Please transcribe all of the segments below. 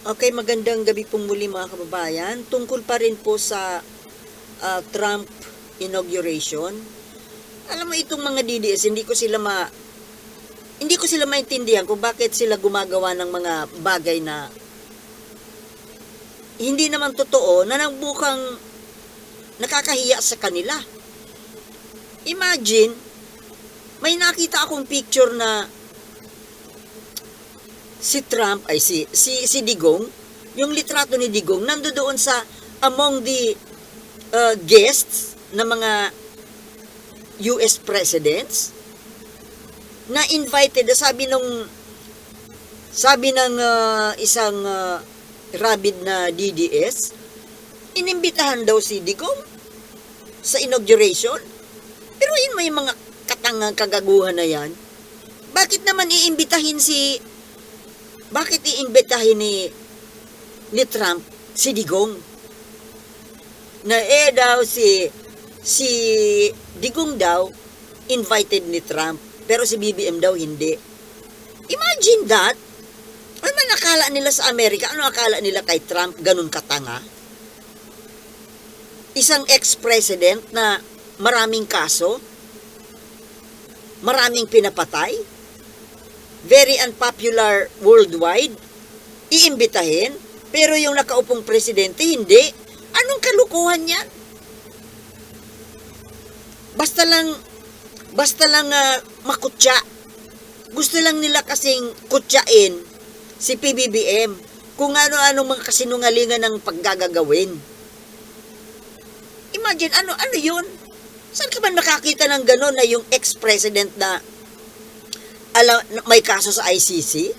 Okay, magandang gabi pong muli mga kababayan. Tungkol pa rin po sa ah, Trump inauguration. Alam mo itong mga DDS, hindi ko sila ma hindi ko sila maintindihan kung bakit sila gumagawa ng mga bagay na hindi naman totoo na nagbukang nakakahiya sa kanila. Imagine, may nakita akong picture na si Trump ay si si si Digong, yung litrato ni Digong nandoon sa among the uh, guests na mga US presidents na invited sabi nung sabi ng uh, isang uh, rabid na DDS inimbitahan daw si Digong sa inauguration. Pero yun may mga katangang kagaguhan na yan. Bakit naman iimbitahin si bakit iimbitahin ni ni Trump si Digong? Na eh daw si si Digong daw invited ni Trump pero si BBM daw hindi. Imagine that. Ano man nila sa Amerika? Ano akala nila kay Trump ganun katanga? Isang ex-president na maraming kaso, maraming pinapatay, very unpopular worldwide, iimbitahin, pero yung nakaupong presidente, hindi. Anong kalukuhan yan? Basta lang, basta lang ah, makutya. Gusto lang nila kasing kutyain si PBBM kung ano-anong mga kasinungalingan ng paggagagawin. Imagine, ano, ano yun? Saan ka ba nakakita ng gano'n na yung ex-president na alam, may kaso sa ICC?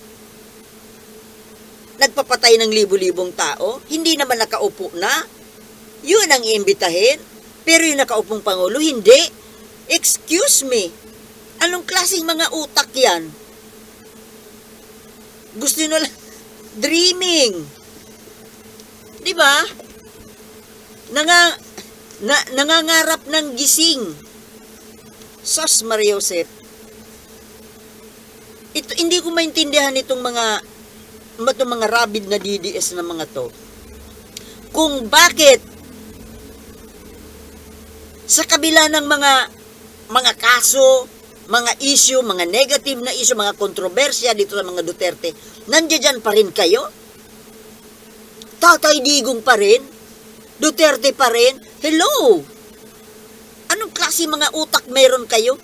Nagpapatay ng libu-libong tao? Hindi naman nakaupo na? Yun ang iimbitahin? Pero yung nakaupong Pangulo, hindi. Excuse me. Anong klaseng mga utak yan? Gusto nyo lang, dreaming. Di ba? Nanga, na, nangangarap ng gising. Sos Maria Josep ito, hindi ko maintindihan itong mga itong mga rabid na DDS na mga to. Kung bakit sa kabila ng mga mga kaso, mga issue, mga negative na issue, mga kontrobersya dito sa mga Duterte, nandiyan pa rin kayo? Tatay Digong pa rin? Duterte pa rin? Hello! Anong klase mga utak meron kayo?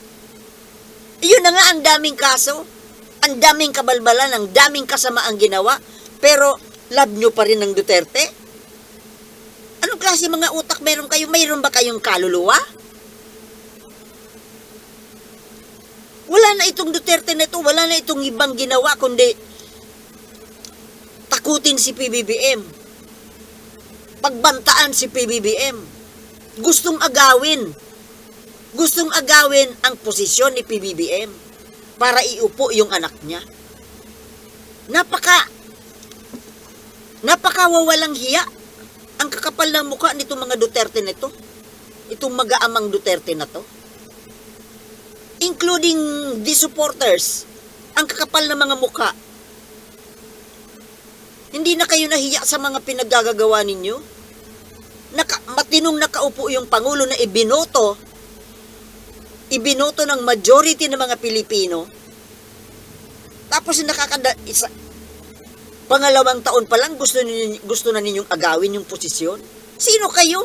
Yun na nga ang daming kaso ang daming kabalbalan, ang daming kasamaang ginawa, pero love nyo pa rin ng Duterte? Anong klase mga utak meron kayo? Mayroon ba kayong kaluluwa? Wala na itong Duterte na wala na itong ibang ginawa, kundi takutin si PBBM. Pagbantaan si PBBM. Gustong agawin. Gustong agawin ang posisyon ni PBBM para iupo yung anak niya. Napaka napakawawalang hiya ang kakapal ng mukha nitong mga Duterte nito. Itong mag-aamang Duterte na to. Including the supporters. Ang kakapal ng mga mukha. Hindi na kayo nahiya sa mga pinaggagawa ninyo? Naka, matinong nakaupo yung Pangulo na ibinoto ibinoto ng majority ng mga Pilipino, tapos nakakanda, isa, pangalawang taon pa lang gusto, ninyo, gusto na ninyong agawin yung posisyon? Sino kayo?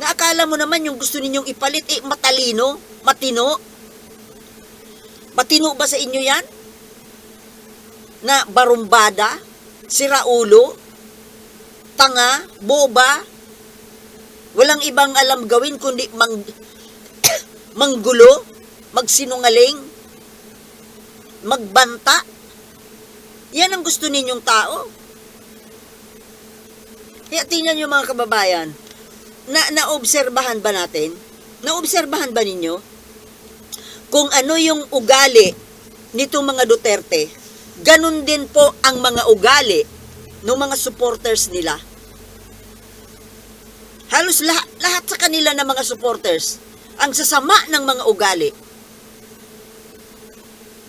Naakala mo naman yung gusto ninyong ipalit, eh, matalino, matino. Matino ba sa inyo yan? Na barumbada, siraulo, tanga, boba, walang ibang alam gawin kundi mang, manggulo, magsinungaling, magbanta. Yan ang gusto ninyong tao. Kaya tingnan nyo mga kababayan, na naobserbahan ba natin? Naobserbahan ba ninyo? Kung ano yung ugali nitong mga Duterte, ganun din po ang mga ugali ng mga supporters nila. Halos lahat, lahat sa kanila ng mga supporters, ang sasama ng mga ugali.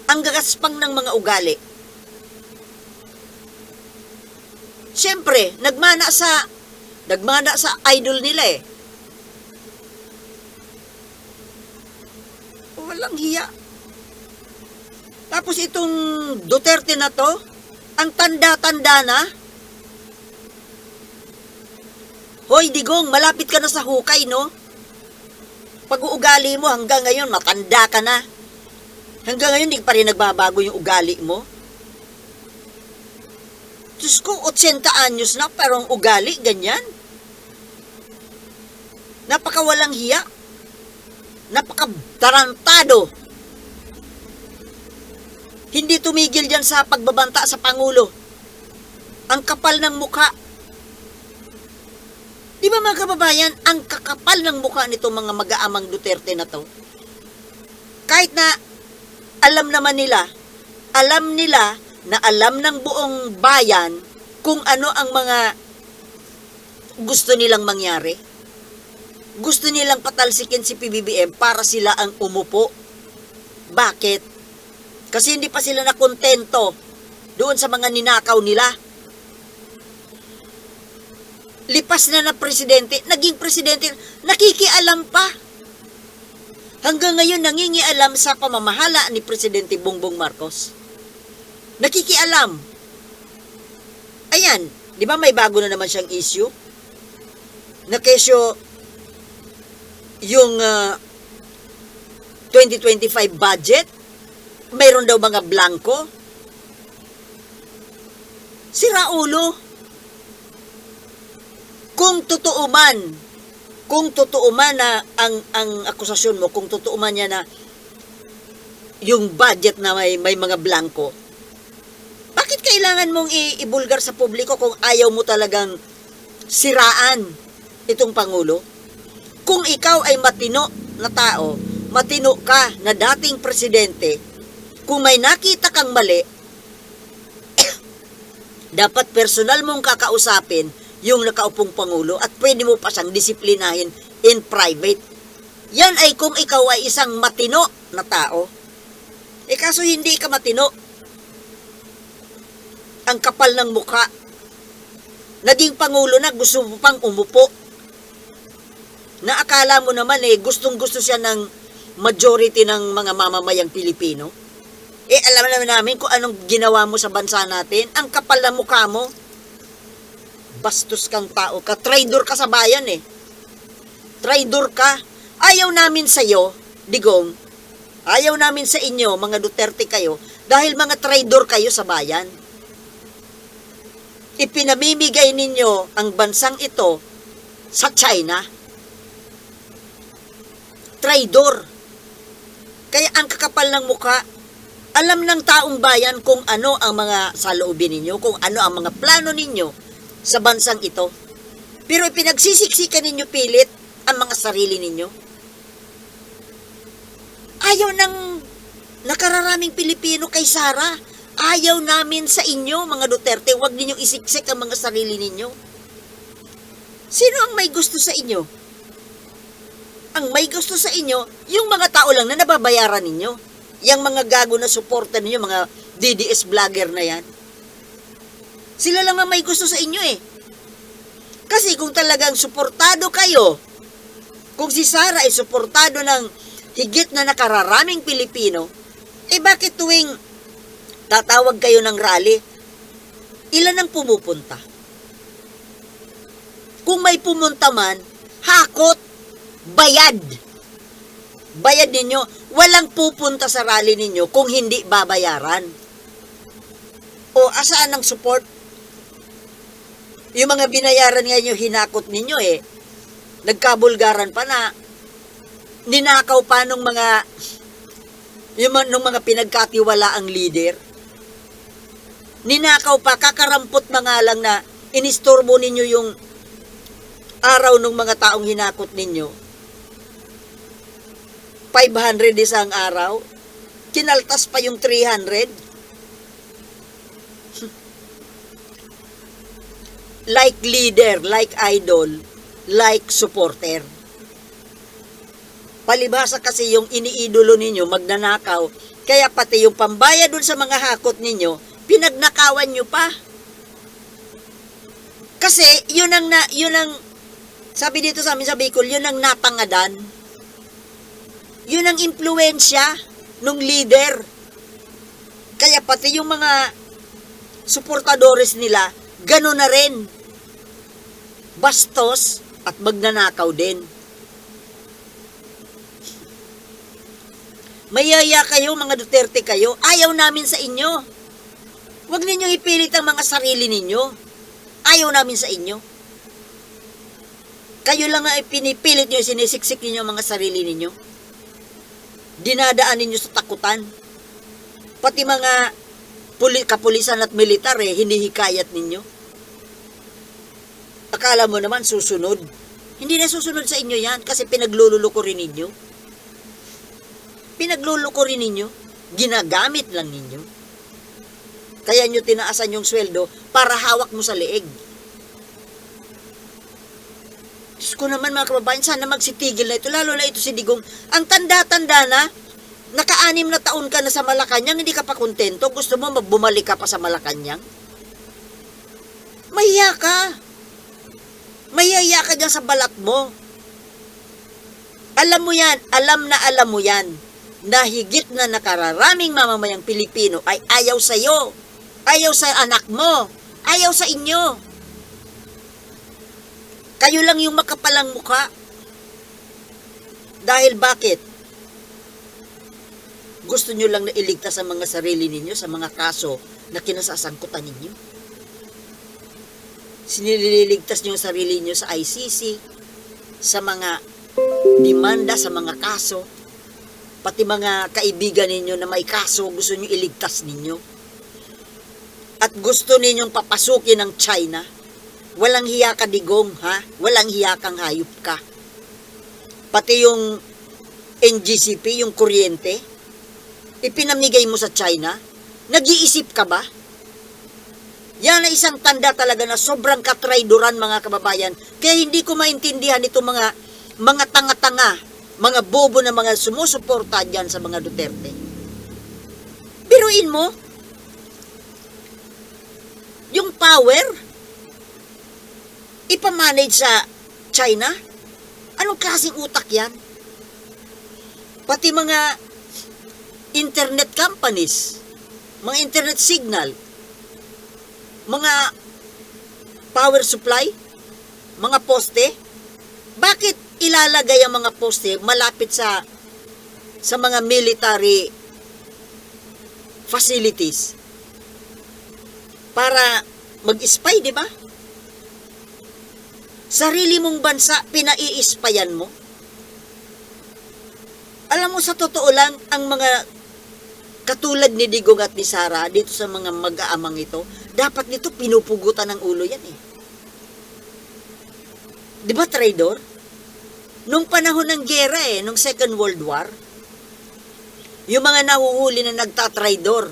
Ang gagaspang ng mga ugali. Siyempre, nagmana sa nagmana sa idol nila eh. Walang hiya. Tapos itong Duterte na to, ang tanda-tanda na. Hoy, Digong, malapit ka na sa hukay, no? Pag-uugali mo hanggang ngayon, matanda ka na. Hanggang ngayon, hindi pa rin nagbabago yung ugali mo. Diyos ko, 80 anyos na, pero ang ugali, ganyan. Napakawalang hiya. Napakatarantado. Hindi tumigil dyan sa pagbabanta sa Pangulo. Ang kapal ng mukha. Di ba mga kababayan, ang kakapal ng mukha nito mga mag-aamang Duterte na to. Kahit na alam naman nila, alam nila na alam ng buong bayan kung ano ang mga gusto nilang mangyari. Gusto nilang patalsikin si PBBM para sila ang umupo. Bakit? Kasi hindi pa sila nakontento doon sa mga ninakaw nila. Lipas na na presidente, naging presidente, nakikialam pa. Hanggang ngayon nangingialam sa pamamahala ni Presidente Bongbong Marcos. Nakikialam. Ayan, di ba may bago na naman siyang issue? Na kesyo yung ah, 2025 budget, mayroon daw mga blanco. Sira ulo. Kung totoo man, kung totoo man na ang, ang akusasyon mo, kung totoo man niya na yung budget na may, may mga blanco, bakit kailangan mong i- ibulgar sa publiko kung ayaw mo talagang siraan itong Pangulo? Kung ikaw ay matino na tao, matino ka na dating presidente, kung may nakita kang mali, dapat personal mong kakausapin yung nakaupong Pangulo at pwede mo pa siyang disiplinahin in private. Yan ay kung ikaw ay isang matino na tao. Eh kaso hindi ka matino. Ang kapal ng mukha. Naging Pangulo na gusto mo pang umupo. Na akala mo naman eh gustong gusto siya ng majority ng mga mamamayang Pilipino. Eh alam naman namin kung anong ginawa mo sa bansa natin. Ang kapal ng mukha mo bastos kang tao ka. Traidor ka sa bayan eh. Traidor ka. Ayaw namin sa iyo, Digong. Ayaw namin sa inyo, mga Duterte kayo, dahil mga traidor kayo sa bayan. Ipinamimigay ninyo ang bansang ito sa China. Traidor. Kaya ang kakapal ng muka, alam ng taong bayan kung ano ang mga saloobin ninyo, kung ano ang mga plano ninyo sa bansang ito. Pero ipinagsisiksikan ninyo pilit ang mga sarili ninyo. Ayaw ng nakararaming Pilipino kay Sara. Ayaw namin sa inyo, mga Duterte. Huwag ninyong isiksik ang mga sarili ninyo. Sino ang may gusto sa inyo? Ang may gusto sa inyo, yung mga tao lang na nababayaran ninyo. Yung mga gago na suporta ninyo, mga DDS vlogger na yan. Sila lang ang may gusto sa inyo eh. Kasi kung talagang suportado kayo, kung si Sara ay suportado ng higit na nakararaming Pilipino, eh bakit tuwing tatawag kayo ng rally, ilan ang pumupunta? Kung may pumunta man, hakot, bayad. Bayad ninyo, walang pupunta sa rally ninyo kung hindi babayaran. O asaan ang support? Yung mga binayaran nga nyo, hinakot ninyo eh. Nagkabulgaran pa na ninakaw pa nung mga yung nung mga pinagkatiwala ang leader. Ninakaw pa, kakarampot na nga lang na inistorbo ninyo yung araw ng mga taong hinakot ninyo. 500 isang araw. Kinaltas pa yung 300. Like leader, like idol, like supporter. Palibhasa kasi yung iniidolo ninyo, magnanakaw. Kaya pati yung pambaya dun sa mga hakot ninyo, pinagnakawan nyo pa. Kasi yun ang na, yun ang sabi dito sa amin sa Bicol, yun ang natangadan. Yun ang impluensya nung leader. Kaya pati yung mga suportadores nila, gano'n na rin. Bastos at magnanakaw din. Mayaya kayo, mga Duterte kayo. Ayaw namin sa inyo. Huwag ninyong ipilit ang mga sarili ninyo. Ayaw namin sa inyo. Kayo lang nga pinipilit nyo, sinisiksik ninyo ang mga sarili ninyo. Dinadaan ninyo sa takutan. Pati mga puli, kapulisan at militar eh, hinihikayat ninyo. Akala mo naman susunod. Hindi na susunod sa inyo yan kasi pinaglululuko rin ninyo. Pinagluluko rin ninyo. Ginagamit lang ninyo. Kaya nyo tinaasan yung sweldo para hawak mo sa leeg. Diyos ko naman mga kababayan, sana magsitigil na ito. Lalo na ito si Digong. Ang tanda-tanda na, naka-anim na taon ka na sa Malacanang, hindi ka pa kontento. Gusto mo magbumalik ka pa sa Malacanang? Mahiya ka. Mahiya ka dyan sa balat mo. Alam mo yan, alam na alam mo yan, na higit na nakararaming mamamayang Pilipino ay ayaw sa iyo, ayaw sa anak mo, ayaw sa inyo. Kayo lang yung makapalang mukha. Dahil bakit? Gusto nyo lang na iligtas ang mga sarili ninyo sa mga kaso na kinasasangkutan ninyo. Sinililigtas nyo sarili nyo sa ICC, sa mga demanda, sa mga kaso, pati mga kaibigan ninyo na may kaso, gusto nyo iligtas ninyo. At gusto ninyong papasukin ng China, walang hiya ka digong, ha? Walang hiya kang hayop ka. Pati yung NGCP, yung kuryente, ipinamigay mo sa China, nag-iisip ka ba? Yan ay isang tanda talaga na sobrang katrayduran mga kababayan. Kaya hindi ko maintindihan itong mga mga tanga-tanga, mga bobo na mga sumusuporta dyan sa mga Duterte. Biruin mo, yung power, ipamanage sa China? Anong klaseng utak yan? Pati mga internet companies, mga internet signal, mga power supply, mga poste, bakit ilalagay ang mga poste malapit sa sa mga military facilities para mag-spy, di ba? Sarili mong bansa, pinai-spayan mo. Alam mo, sa totoo lang, ang mga katulad ni Digong at ni Sara, dito sa mga mag-aamang ito, dapat nito pinupugutan ng ulo yan eh. Di ba, trader? Nung panahon ng gera eh, nung Second World War, yung mga nahuhuli na nagtatraidor,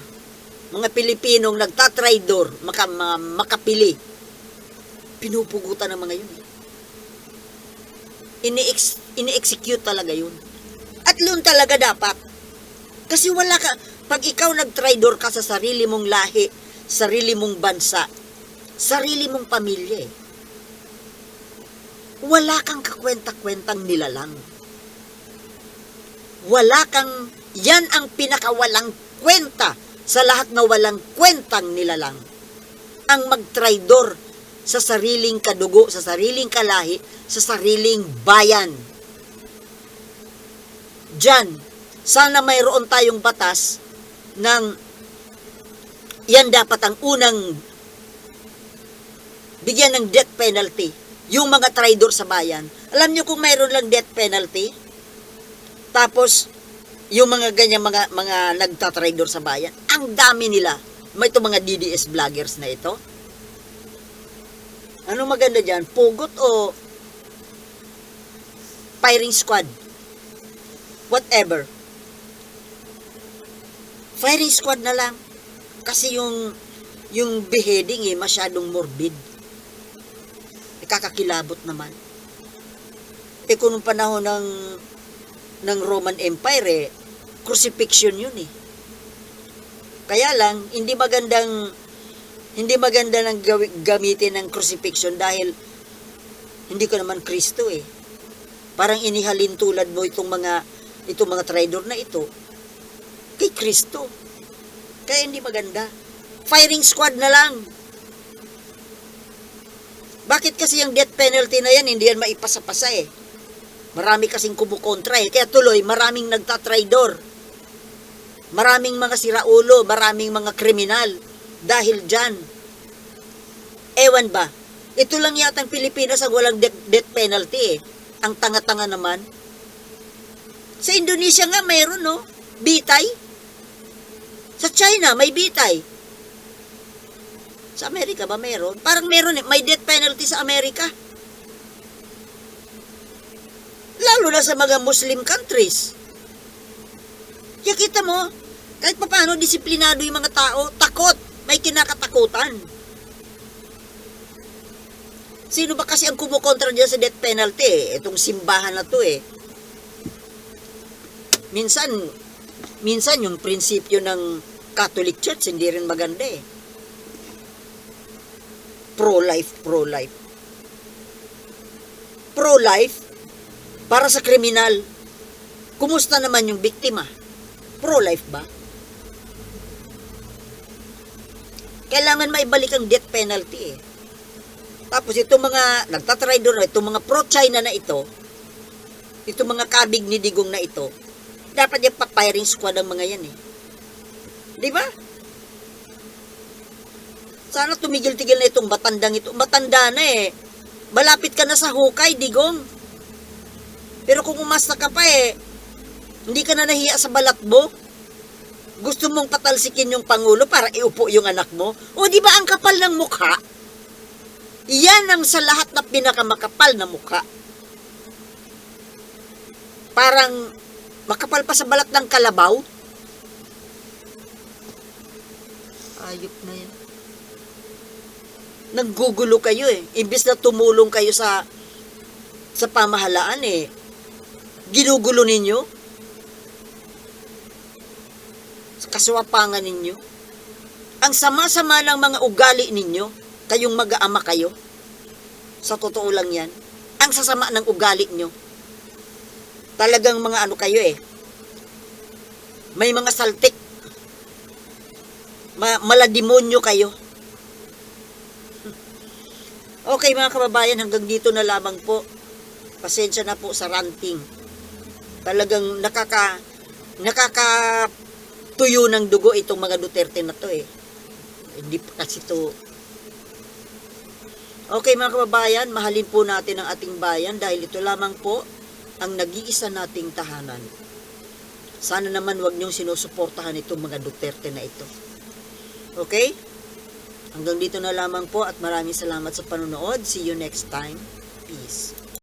mga Pilipinong nagtatraidor, maka, mga makapili, pinupugutan ng mga yun eh. Ini-ex, ini-execute talaga yun. At yun talaga dapat. Kasi wala ka, pag ikaw nag-traidor ka sa sarili mong lahi, sarili mong bansa, sarili mong pamilya eh, wala kang kakwenta-kwentang nilalang. Wala kang, yan ang pinakawalang kwenta sa lahat na walang kwentang nilalang. Ang magtraidor sa sariling kadugo, sa sariling kalahi, sa sariling bayan. Diyan, sana mayroon tayong batas ng yan dapat ang unang bigyan ng death penalty yung mga traidor sa bayan. Alam nyo kung mayroon lang death penalty, tapos yung mga ganyan mga mga nagtatraidor sa bayan, ang dami nila. May ito mga DDS vloggers na ito. Ano maganda dyan? Pugot o firing squad? Whatever. Firing squad na lang. Kasi yung yung beheading eh, masyadong morbid. Kakakilabot naman. Eh kung nung panahon ng ng Roman Empire eh, crucifixion yun eh. Kaya lang, hindi magandang Hindi maganda ng gamitin ng crucifixion dahil hindi ko naman Kristo eh. Parang inihalin tulad mo itong mga itong mga traidor na ito kay Kristo. Kaya hindi maganda. Firing squad na lang. Bakit kasi yung death penalty na yan, hindi yan maipasa-pasa eh. Marami kasing kumukontra eh. Kaya tuloy, maraming nagtatraidor. Maraming mga siraulo, maraming mga kriminal. Dahil dyan. Ewan ba? Ito lang yata ang Pilipinas ang walang death, death penalty eh. Ang tanga-tanga naman. Sa Indonesia nga mayroon no? Bitay. Sa China may bitay. Sa Amerika ba mayroon? Parang meron eh. May death penalty sa Amerika. Lalo na sa mga Muslim countries. Kaya kita mo, kahit pa paano disiplinado yung mga tao, takot. May kinakatakutan. Sino ba kasi ang kumukontra dyan sa death penalty eh? Itong simbahan na to eh. Minsan, minsan yung prinsipyo ng Catholic Church hindi rin maganda eh. Pro-life, pro-life. Pro-life, para sa kriminal. Kumusta naman yung biktima? Pro-life ba? Kailangan maibalik ang death penalty eh. Tapos itong mga nagtatraidor na itong mga pro-China na ito, itong mga kabig ni Digong na ito, dapat yung papiring squad ang mga yan eh. Di ba? Sana tumigil-tigil na itong batandang ito. Matanda na eh. Malapit ka na sa hukay, Digong. Pero kung umasta ka pa eh, hindi ka na nahiya sa balat mo, gusto mong patalsikin yung Pangulo para iupo yung anak mo? O di ba ang kapal ng mukha? Yan ang sa lahat na pinakamakapal na mukha. Parang makapal pa sa balat ng kalabaw. Ayop na yan. Naggugulo kayo eh. Imbis na tumulong kayo sa sa pamahalaan eh. Ginugulo ninyo. Sa kaswapangan ninyo. Ang sama-sama ng mga ugali ninyo, kayong mag-aama kayo. Sa totoo lang yan. Ang sasama ng ugali nyo. Talagang mga ano kayo eh. May mga saltik. Ma malademonyo kayo. Okay mga kababayan, hanggang dito na lamang po. Pasensya na po sa ranting. Talagang nakaka nakaka tuyo ng dugo itong mga Duterte na to eh. Hindi pa kasi to Okay mga kababayan, mahalin po natin ang ating bayan dahil ito lamang po ang nag-iisa nating tahanan. Sana naman wag niyong sinusuportahan itong mga Duterte na ito. Okay? Hanggang dito na lamang po at maraming salamat sa panonood. See you next time. Peace.